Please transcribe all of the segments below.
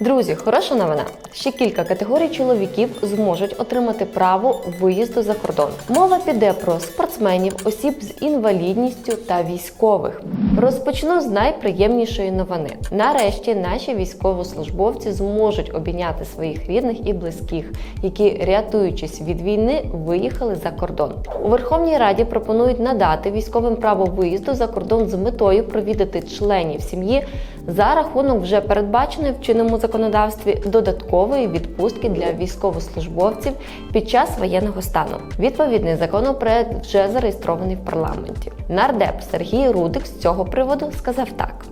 Друзі, хороша новина. Ще кілька категорій чоловіків зможуть отримати право виїзду за кордон. Мова піде про спортсменів, осіб з інвалідністю та військових. Розпочну з найприємнішої новини. Нарешті наші військовослужбовці зможуть обійняти своїх рідних і близьких, які, рятуючись від війни, виїхали за кордон. У Верховній Раді пропонують надати військовим право виїзду за кордон з метою провідати членів сім'ї за рахунок вже передбаченої в чинному законодавстві додаткової відпустки для військовослужбовців під час воєнного стану. Відповідний законопроект вже зареєстрований в парламенті. Нардеп Сергій Рудик з цього приводу сказав так.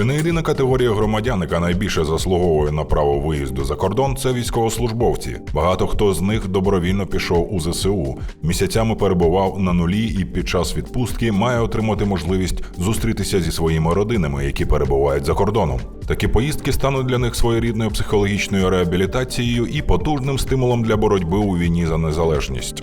Чи не єдина категорія громадян, яка найбільше заслуговує на право виїзду за кордон, це військовослужбовці. Багато хто з них добровільно пішов у ЗСУ, місяцями перебував на нулі і під час відпустки має отримати можливість зустрітися зі своїми родинами, які перебувають за кордоном. Такі поїздки стануть для них своєрідною психологічною реабілітацією і потужним стимулом для боротьби у війні за незалежність.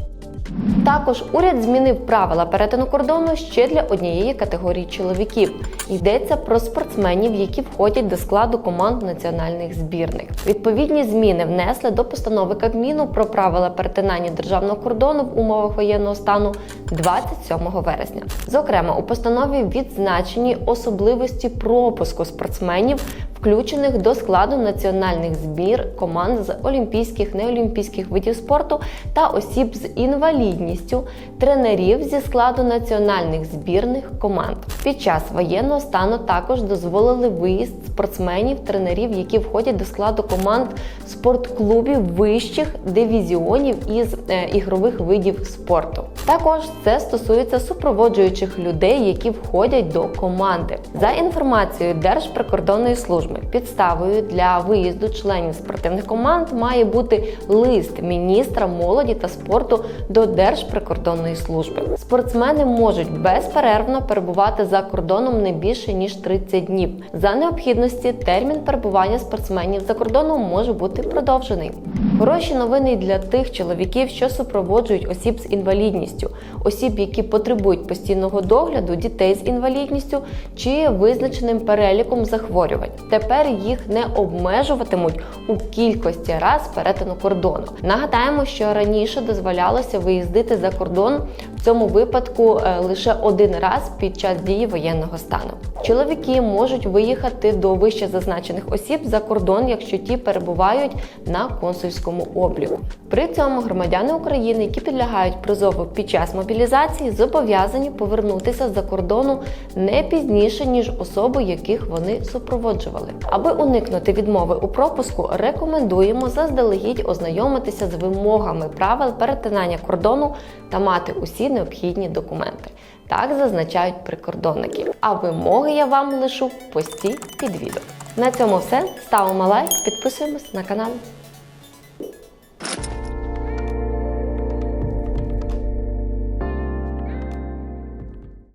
Також уряд змінив правила перетину кордону ще для однієї категорії чоловіків. Йдеться про спортсменів, які входять до складу команд національних збірних. Відповідні зміни внесли до постанови Кабміну про правила перетинання державного кордону в умовах воєнного стану 27 вересня. Зокрема, у постанові відзначені особливості пропуску спортсменів, включених до складу національних збір команд з олімпійських, неолімпійських видів спорту та осіб з інвалідністю, тренерів зі складу національних збірних команд. Під час воєнного стану також дозволили виїзд спортсменів, тренерів, які входять до складу команд спортклубів вищих дивізіонів із е, ігрових видів спорту. Також це стосується супроводжуючих людей, які входять до команди. За інформацією Держприкордонної служби, підставою для виїзду членів спортивних команд має бути лист міністра молоді та спорту до Держприкордонної служби. Спортсмени можуть безперервно перебувати за кордоном не більше ніж 30 днів. За необхідності термін перебування спортсменів за кордоном може бути продовжений. Хороші новини для тих чоловіків, що супроводжують осіб з інвалідністю, осіб, які потребують постійного догляду, дітей з інвалідністю чи визначеним переліком захворювань. Тепер їх не обмежуватимуть у кількості раз перетину кордону. Нагадаємо, що раніше дозволялося виїздити за кордон в цьому випадку е, лише один раз під час дії воєнного стану. Чоловіки можуть виїхати до вище зазначених осіб за кордон, якщо ті перебувають на консульському обліку. При цьому громадяни України, які підлягають призову під час мобілізації, зобов'язані повернутися за кордону не пізніше ніж особи, яких вони супроводжували. Аби уникнути відмови у пропуску, рекомендуємо заздалегідь ознайомитися з вимогами правил перетинання кордону та мати усі необхідні документи. Так зазначають прикордонники. А вимоги я вам лишу в пості під відео. На цьому все. Ставимо лайк, підписуємось на канал.